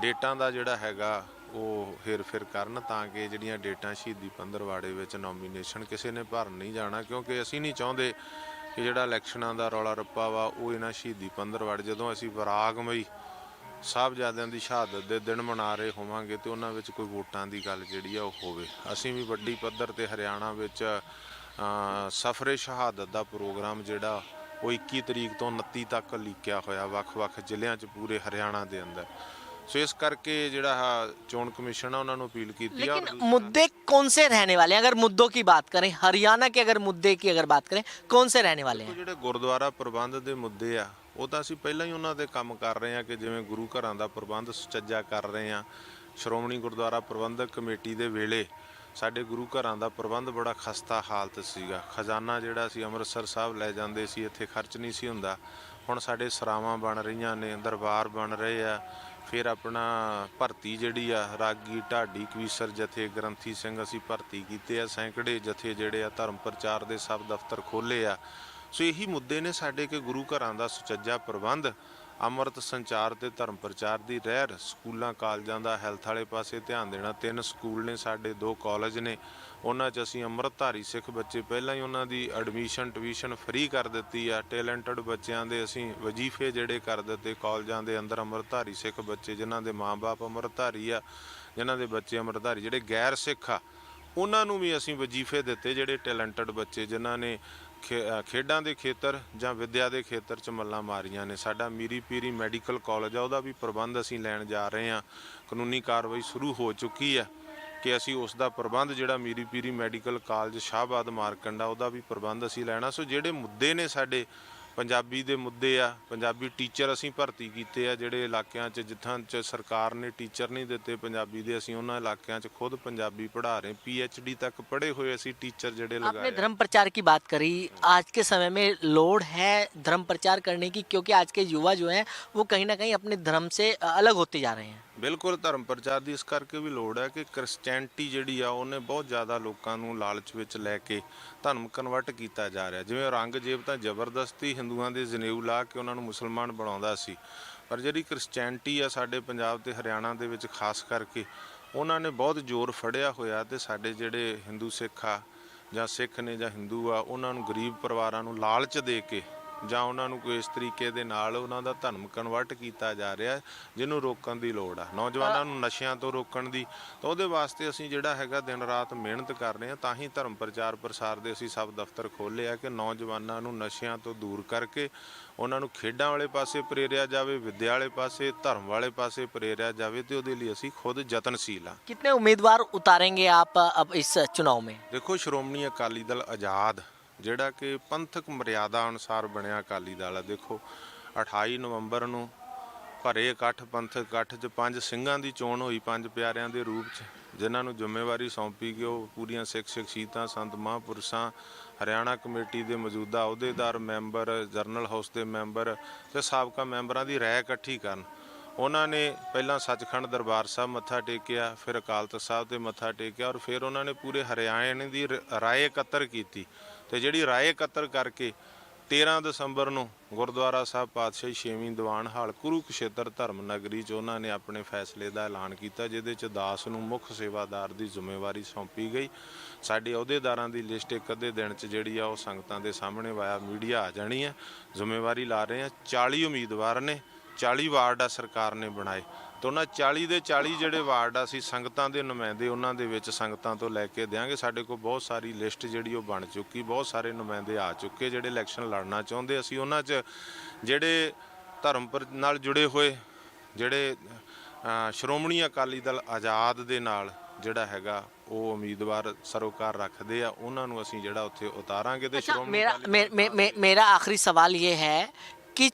ਡੇਟਾਂ ਦਾ ਜਿਹੜਾ ਹੈਗਾ ਉਹ ਹੇਰ ਫੇਰ ਕਰਨ ਤਾਂ ਕਿ ਜਿਹੜੀਆਂ ਡੇਟਾਂ ਸ਼ਹੀਦੀ ਪੰਦਰਵਾੜੇ ਵਿੱਚ ਨੋਮੀਨੇਸ਼ਨ ਕਿਸੇ ਨੇ ਭਰਨ ਨਹੀਂ ਜਾਣਾ, ਕਿਉਂਕਿ ਅਸੀਂ ਨਹੀਂ ਚਾਹੁੰਦੇ ਕਿ ਜਿਹੜਾ ਇਲੈਕਸ਼ਨਾਂ ਦਾ ਰੌਲਾ ਰੱਪਾ ਵਾ ਉਹ ਇਹਨਾਂ ਸ਼ਹੀਦੀ ਪੰਦਰਵਾੜੇ, ਜਦੋਂ ਅਸੀਂ ਵਿਰਾਗਮਈ ਸਾਹਿਬਜ਼ਾਦਿਆਂ ਦੀ ਸ਼ਹਾਦਤ ਦੇ ਦਿਨ ਮਨਾ ਰਹੇ ਹੋਵਾਂਗੇ ਤੇ ਉਹਨਾਂ ਵਿੱਚ ਕੋਈ ਵੋਟਾਂ ਦੀ ਗੱਲ ਜਿਹੜੀ ਆ ਉਹ ਹੋਵੇ। ਅਸੀਂ ਵੀ ਵੱਡੀ ਪੱਧਰ ਤੇ ਹਰਿਆਣਾ ਵਿੱਚ ਸਫਰੇ ਸ਼ਹਾਦਤ ਦਾ ਪ੍ਰੋਗਰਾਮ ਜਿਹੜਾ ਉਹ 21 ਤਰੀਕ ਤੋਂ 29 ਤੱਕ ਲੀਕਿਆ ਹੋਇਆ ਵੱਖ-ਵੱਖ ਜ਼ਿਲ੍ਹਿਆਂ 'ਚ ਪੂਰੇ ਹਰਿਆਣਾ ਦੇ ਅੰਦਰ ਸੋ ਇਸ ਕਰਕੇ ਜਿਹੜਾ ਆਹ ਚੋਣ ਕਮਿਸ਼ਨ ਆ ਉਹਨਾਂ ਨੂੰ ਅਪੀਲ ਕੀਤੀ ਆ ਔਰ लेकिन मुद्दे कौन से रहने वाले हैं अगर मुद्दों की बात करें हरियाणा के अगर मुद्दे की अगर बात करें कौन से रहने वाले ਉਹ हैं ਜਿਹੜੇ ਗੁਰਦੁਆਰਾ ਪ੍ਰਬੰਧ ਦੇ ਮੁੱਦੇ ਆ ਉਹ ਤਾਂ ਅਸੀਂ ਪਹਿਲਾਂ ਹੀ ਉਹਨਾਂ ਦੇ ਕੰਮ ਕਰ ਰਹੇ ਆ ਕਿ ਜਿਵੇਂ ਗੁਰੂ ਘਰਾਂ ਦਾ ਪ੍ਰਬੰਧ ਸੁਚੱਜਾ ਕਰ ਰਹੇ ਆ ਸ਼੍ਰੋਮਣੀ ਗੁਰਦੁਆਰਾ ਪ੍ਰਬੰਧਕ ਕਮੇਟੀ ਦੇ ਵੇਲੇ ਸਾਡੇ ਗੁਰੂ ਘਰਾਂ ਦਾ ਪ੍ਰਬੰਧ ਬੜਾ ਖਸਤਾ ਹਾਲਤ ਸੀਗਾ। ਖਜ਼ਾਨਾ ਜਿਹੜਾ ਸੀ ਅੰਮ੍ਰਿਤਸਰ ਸਾਹਿਬ ਲੈ ਜਾਂਦੇ ਸੀ, ਇੱਥੇ ਖਰਚ ਨਹੀਂ ਸੀ ਹੁੰਦਾ। ਹੁਣ ਸਾਡੇ ਸਰਾਵਾਂ ਬਣ ਰਹੀਆਂ ਨੇ, ਦਰਬਾਰ ਬਣ ਰਹੇ ਆ। ਫਿਰ ਆਪਣਾ ਭਰਤੀ ਜਿਹੜੀ ਆ, ਰਾਗੀ ਢਾਡੀ ਕਵੀਸਰ ਜਥੇ ਗ੍ਰੰਥੀ ਸਿੰਘ ਅਸੀਂ ਭਰਤੀ ਕੀਤੇ ਆ। ਸੈਂਕੜੇ ਜਥੇ ਜਿਹੜੇ ਆ, ਧਰਮ ਪ੍ਰਚਾਰ ਦੇ ਸਭ ਦਫ਼ਤਰ ਖੋਲੇ ਆ। ਸੋ ਇਹੀ ਮੁੱਦੇ ਨੇ ਸਾਡੇ ਕਿ ਗੁਰੂ ਘਰਾਂ ਦਾ ਸੁਚੱਜਾ ਪ੍ਰਬੰਧ ਅੰਮ੍ਰਿਤ ਸੰਚਾਰ ਤੇ ਧਰਮ ਪ੍ਰਚਾਰ ਦੀ ਰਹਿਰ, ਸਕੂਲਾਂ, ਕਾਲਜਾਂ ਦਾ ਹੈਲਥ ਵਾਲੇ ਪਾਸੇ ਧਿਆਨ ਦੇਣਾ। ਤਿੰਨ ਸਕੂਲ ਨੇ ਸਾਡੇ, ਦੋ ਕਾਲਜ ਨੇ। ਉਹਨਾਂ 'ਚ ਅਸੀਂ ਅੰਮ੍ਰਿਤਧਾਰੀ ਸਿੱਖ ਬੱਚੇ ਪਹਿਲਾਂ ਹੀ ਉਹਨਾਂ ਦੀ ਐਡਮਿਸ਼ਨ ਟਿਊਸ਼ਨ ਫ੍ਰੀ ਕਰ ਦਿੱਤੀ ਆ। ਟੈਲੈਂਟਡ ਬੱਚਿਆਂ ਦੇ ਅਸੀਂ ਵਜ਼ੀਫੇ ਜਿਹੜੇ ਕਰ ਦਿੱਤੇ ਕਾਲਜਾਂ ਦੇ ਅੰਦਰ ਅੰਮ੍ਰਿਤਧਾਰੀ ਸਿੱਖ ਬੱਚੇ, ਜਿਨ੍ਹਾਂ ਦੇ ਮਾਪੇ ਅੰਮ੍ਰਿਤਧਾਰੀ ਆ, ਜਿਨ੍ਹਾਂ ਦੇ ਬੱਚੇ ਅੰਮ੍ਰਿਤਧਾਰੀ ਜਿਹੜੇ ਗੈਰ ਸਿੱਖ ਆ। ਉਹਨਾਂ ਨੂੰ ਵੀ ਅਸੀਂ ਵਜ਼ੀਫੇ ਦਿੱਤੇ ਜਿਹੜੇ ਟੈਲੈਂਟਡ ਬੱਚੇ, ਜਿਨ੍ਹਾਂ ਨੇ ਖੇ- ਅ, ਖੇਡਾਂ ਦੇ ਖੇਤਰ ਜਾਂ ਵਿੱਦਿਆ ਦੇ ਖੇਤਰ 'ਚ ਮੱਲਾਂ ਮਾਰੀਆਂ ਨੇ। ਸਾਡਾ ਮੀਰੀ ਪੀਰੀ ਮੈਡੀਕਲ ਕਾਲਜ ਆ ਉਹਦਾ ਵੀ ਪ੍ਰਬੰਧ ਅਸੀਂ ਲੈਣ ਜਾ ਰਹੇ ਹਾਂ। ਕਾਨੂੰਨੀ ਕਾਰਵਾਈ ਸ਼ੁਰੂ ਹੋ ਚੁੱਕੀ ਹੈ ਕਿ ਅਸੀਂ ਉਸ ਦਾ ਪ੍ਰਬੰਧ ਜਿਹੜਾ ਮੀਰੀ ਪੀਰੀ ਮੈਡੀਕਲ ਕਾਲਜ ਸ਼ਾਹਬਾਦ ਮਾਰਕੰਡਾ ਉਹਦਾ ਵੀ ਪ੍ਰਬੰਧ ਅਸੀਂ ਲੈਣਾ। ਸੋ ਜਿਹੜੇ ਮੁੱਦੇ ਨੇ ਸਾਡੇ ਪੰਜਾਬੀ ਦੇ ਮੁੱਦੇ ਆ ਪੰਜਾਬੀ ਟੀਚਰ ਅਸੀਂ ਭਰਤੀ ਕੀਤੇ ਆ ਜਿਹੜੇ ਇਲਾਕਿਆਂ 'ਚ ਜਿੱਥਾਂ 'ਚ ਸਰਕਾਰ ਨੇ ਟੀਚਰ ਨਹੀਂ ਦਿੱਤੇ ਪੰਜਾਬੀ ਦੇ ਅਸੀਂ ਉਹਨਾਂ ਇਲਾਕਿਆਂ 'ਚ ਖੁਦ ਪੰਜਾਬੀ ਪੜ੍ਹਾ ਰਹੇ ਪੀ ਐਚ ਡੀ ਤੱਕ ਪੜ੍ਹੇ ਹੋਏ ਅਸੀਂ ਟੀਚਰ ਜਿਹੜੇ आपने ਲਗਾਏ ਆ। धर्म प्रचार की बात करी आज के समय में लोड है धर्म प्रचार करने की क्योंकि आज के युवा जो हैं वो कहीं ना कहीं अपने धर्म से अलग होते जा रहे हैं ਬਿਲਕੁਲ ਧਰਮ ਪ੍ਰਚਾਰ ਦੀ ਇਸ ਕਰਕੇ ਵੀ ਲੋੜ ਹੈ ਕਿ ਕ੍ਰਿਸਚੀਅਨਟੀ ਜਿਹੜੀ ਆ, ਉਹਨੇ ਬਹੁਤ ਜ਼ਿਆਦਾ ਲੋਕਾਂ ਨੂੰ ਲਾਲਚ ਵਿੱਚ ਲੈ ਕੇ ਧਰਮ ਕਨਵਰਟ ਕੀਤਾ ਜਾ ਰਿਹਾ। ਜਿਵੇਂ ਔਰੰਗਜ਼ੇਬ ਤਾਂ ਜ਼ਬਰਦਸਤੀ ਹਿੰਦੂਆਂ ਦੇ ਜਨੇਊ ਲਾ ਕੇ ਉਹਨਾਂ ਨੂੰ ਮੁਸਲਮਾਨ ਬਣਾਉਂਦਾ ਸੀ। ਪਰ ਜਿਹੜੀ ਕ੍ਰਿਸਚੀਅਨਟੀ ਆ ਸਾਡੇ ਪੰਜਾਬ ਤੇ ਹਰਿਆਣਾ ਦੇ ਵਿੱਚ ਖਾਸ ਕਰਕੇ, ਉਹਨਾਂ ਨੇ ਬਹੁਤ ਜ਼ੋਰ ਫੜਿਆ ਹੋਇਆ ਤੇ ਸਾਡੇ ਜਿਹੜੇ ਹਿੰਦੂ ਸਿੱਖ ਆ ਜਾਂ ਸਿੱਖ ਨੇ ਜਾਂ ਹਿੰਦੂ ਆ, ਉਹਨਾਂ ਨੂੰ ਗਰੀਬ ਪਰਿਵਾਰਾਂ ਨੂੰ ਲਾਲਚ ਦੇ ਕੇ ਜਾਂ ਉਹਨਾਂ ਨੂੰ ਕੋਈ ਇਸ ਤਰੀਕੇ ਦੇ ਨਾਲ ਉਹਨਾਂ ਦਾ ਧਰਮ ਕਨਵਰਟ ਕੀਤਾ ਜਾ ਰਿਹਾ ਜਿਹਨੂੰ ਰੋਕਣ ਦੀ ਲੋੜ ਆ। ਨੌਜਵਾਨਾਂ ਨੂੰ ਨਸ਼ਿਆਂ ਤੋਂ ਰੋਕਣ ਦੀ ਤਾਂ ਉਹਦੇ ਵਾਸਤੇ ਅਸੀਂ ਜਿਹੜਾ ਹੈਗਾ ਦਿਨ ਰਾਤ ਮਿਹਨਤ ਕਰ ਰਹੇ ਹਾਂ ਤਾਂ ਹੀ ਧਰਮ ਪ੍ਰਚਾਰ ਪ੍ਰਸਾਰ ਦੇ ਅਸੀਂ ਸਭ ਦਫ਼ਤਰ ਖੋਲ੍ਹੇ ਆ ਕਿ ਨੌਜਵਾਨਾਂ ਨੂੰ ਨਸ਼ਿਆਂ ਤੋਂ ਦੂਰ ਕਰਕੇ ਉਹਨਾਂ ਨੂੰ ਖੇਡਾਂ ਵਾਲੇ ਪਾਸੇ ਪ੍ਰੇਰਿਆ ਜਾਵੇ ਵਿਦਿਆ ਵਾਲੇ ਪਾਸੇ ਧਰਮ ਵਾਲੇ ਪਾਸੇ ਪ੍ਰੇਰਿਆ ਜਾਵੇ ਤੇ ਉਹਦੇ ਲਈ ਅਸੀਂ ਖੁਦ ਯਤਨਸ਼ੀਲ ਆ ਕਿੰਨੇ ਉਮੀਦਵਾਰ ਉਤਾਰेंगे ਆਪ ਇਸ ਚੁਣਾਵ ਮੇ? ਦੇਖੋ ਸ਼੍ਰੋਮਣੀ ਅਕਾਲੀ ਦਲ ਆਜ਼ਾਦ ਜਿਹੜਾ ਕਿ ਪੰਥਕ ਮਰਿਆਦਾ ਅਨੁਸਾਰ ਬਣਿਆ ਅਕਾਲੀ ਦਲ ਹੈ। ਦੇਖੋ 28 ਨਵੰਬਰ ਨੂੰ ਭਰੇ ਇਕੱਠ, ਪੰਥਕ ਇਕੱਠ 'ਚ ਪੰਜ ਸਿੰਘਾਂ ਦੀ ਚੋਣ ਹੋਈ, ਪੰਜ ਪਿਆਰਿਆਂ ਦੇ ਰੂਪ 'ਚ, ਜਿਨ੍ਹਾਂ ਨੂੰ ਜ਼ਿੰਮੇਵਾਰੀ ਸੌਂਪੀ ਗਈ ਉਹ ਪੂਰੀਆਂ ਸਿੱਖ ਸ਼ਖਸੀਅਤਾਂ, ਸੰਤ ਮਹਾਂਪੁਰਸ਼ਾਂ, ਹਰਿਆਣਾ ਕਮੇਟੀ ਦੇ ਮੌਜੂਦਾ ਅਹੁਦੇਦਾਰ ਮੈਂਬਰ, ਜਰਨਲ ਹਾਊਸ ਦੇ ਮੈਂਬਰ ਤੇ ਸਾਬਕਾ ਮੈਂਬਰਾਂ ਦੀ ਰਾਏ ਇਕੱਠੀ ਕਰਨ। ਉਹਨਾਂ ਨੇ ਪਹਿਲਾਂ ਸੱਚਖੰਡ ਦਰਬਾਰ ਸਾਹਿਬ ਮੱਥਾ ਟੇਕਿਆ, ਫਿਰ ਅਕਾਲ ਤਖਤ ਸਾਹਿਬ ਤੇ ਮੱਥਾ ਟੇਕਿਆ ਔਰ ਫਿਰ ਉਹਨਾਂ ਨੇ ਪੂਰੇ ਹਰਿਆਣੇ ਦੀ ਰ- ਰਾਏ ਇਕੱਤਰ ਕੀਤੀ। ਤੇ ਜਿਹੜੀ ਰਾਏ ਇਕੱਤਰ ਕਰਕੇ 13 ਦਸੰਬਰ ਨੂੰ ਗੁਰਦੁਆਰਾ ਸਾਹਿਬ ਪਾਤਸ਼ਾਹੀ ਛੇਵੀਂ ਦੀਵਾਨ ਹਾਲ ਕੁਰੂਕਸ਼ੇਤਰ ਧਰਮ ਨਗਰੀ 'ਚ ਉਹਨਾਂ ਨੇ ਆਪਣੇ ਫੈਸਲੇ ਦਾ ਐਲਾਨ ਕੀਤਾ, ਜਿਹਦੇ 'ਚ ਦਾਸ ਨੂੰ ਮੁੱਖ ਸੇਵਾਦਾਰ ਦੀ ਜ਼ਿੰਮੇਵਾਰੀ ਸੌਂਪੀ ਗਈ। ਸਾਡੇ ਅਹੁਦੇਦਾਰਾਂ ਦੀ ਲਿਸਟ ਇੱਕ ਅੱਧੇ ਦਿਨ 'ਚ ਜਿਹੜੀ ਆ ਉਹ ਸੰਗਤਾਂ ਦੇ ਸਾਹਮਣੇ ਵਾਇਆ ਮੀਡੀਆ ਆ ਜਾਣੀ ਹੈ ਜ਼ਿੰਮੇਵਾਰੀ ਲਾ ਰਹੇ ਆ। 40 ਉਮੀਦਵਾਰ ਨੇ 40 ਵਾਰਡ ਆ ਸਰਕਾਰ ਨੇ ਬਣਾਏ। ਤੇ ਉਹਨਾਂ 40 ਦੇ 40 ਜਿਹੜੇ ਵਾਰਡ ਆ ਅਸੀਂ ਸੰਗਤਾਂ ਦੇ ਨੁਮਾਇੰਦੇ ਉਹਨਾਂ ਦੇ ਵਿੱਚ ਸੰਗਤਾਂ ਤੋਂ ਲੈ ਕੇ ਦਿਆਂਗੇ। ਸਾਡੇ ਕੋਲ ਬਹੁਤ ਸਾਰੀ ਲਿਸਟ ਜਿਹੜੀ ਉਹ ਬਣ ਚੁੱਕੀ ਬਹੁਤ ਸਾਰੇ ਨੁਮਾਇੰਦੇ ਆ ਚੁੱਕੇ ਜਿਹੜੇ ਇਲੈਕਸ਼ਨ ਲੜਨਾ ਚਾਹੁੰਦੇ। ਅਸੀਂ ਉਹਨਾਂ 'ਚ ਜਿਹੜੇ ਧਰਮ ਨਾਲ ਜੁੜੇ ਹੋਏ ਜਿਹੜੇ ਸ਼੍ਰੋਮਣੀ ਅਕਾਲੀ ਦਲ ਆਜ਼ਾਦ ਦੇ ਨਾਲ ਜਿਹੜਾ ਹੈਗਾ ਉਹ ਉਮੀਦਵਾਰ ਸਰੋਕਾਰ ਰੱਖਦੇ ਆ ਉਹਨਾਂ ਨੂੰ ਅਸੀਂ ਜਿਹੜਾ ਉੱਥੇ ਉਤਾਰਾਂਗੇ ਤੇ ਸ਼੍ਰੋਮਣੀ ਮੇਰਾ ਮੇਰਾ ਆਖਰੀ ਸਵਾਲ ਇਹ ਹੈ